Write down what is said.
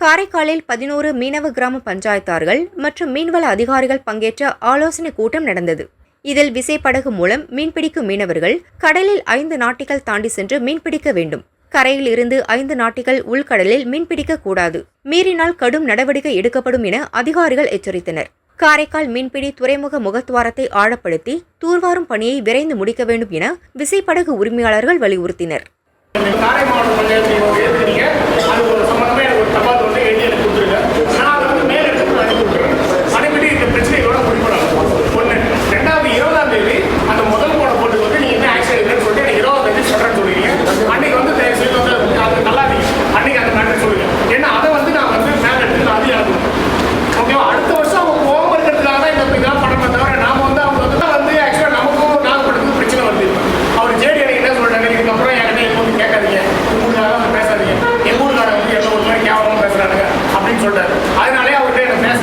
காரைக்காலில் பதினோரு மீனவ கிராம பஞ்சாயத்தார்கள் மற்றும் மீன்வள அதிகாரிகள் பங்கேற்ற ஆலோசனை கூட்டம் நடந்தது. இதில் விசைப்படகு மூலம் மீன்பிடிக்கும் மீனவர்கள் கடலில் ஐந்து நாட்டிகள் தாண்டி சென்று மீன்பிடிக்க வேண்டும். கரையில் இருந்து ஐந்து நாட்டிகள் உள்கடலில் மீன்பிடிக்க கூடாது. மீறினால் கடும் நடவடிக்கை எடுக்கப்படும் என அதிகாரிகள் எச்சரித்தனர். காரைக்கால் மீன்பிடி துறைமுக முகத்துவாரத்தை ஆழப்படுத்தி தூர்வாரும் பணியை விரைந்து முடிக்க வேண்டும் என விசைப்படகு உரிமையாளர்கள் வலியுறுத்தினர். அதனாலே அவர்கிட்ட எனக்கு பேச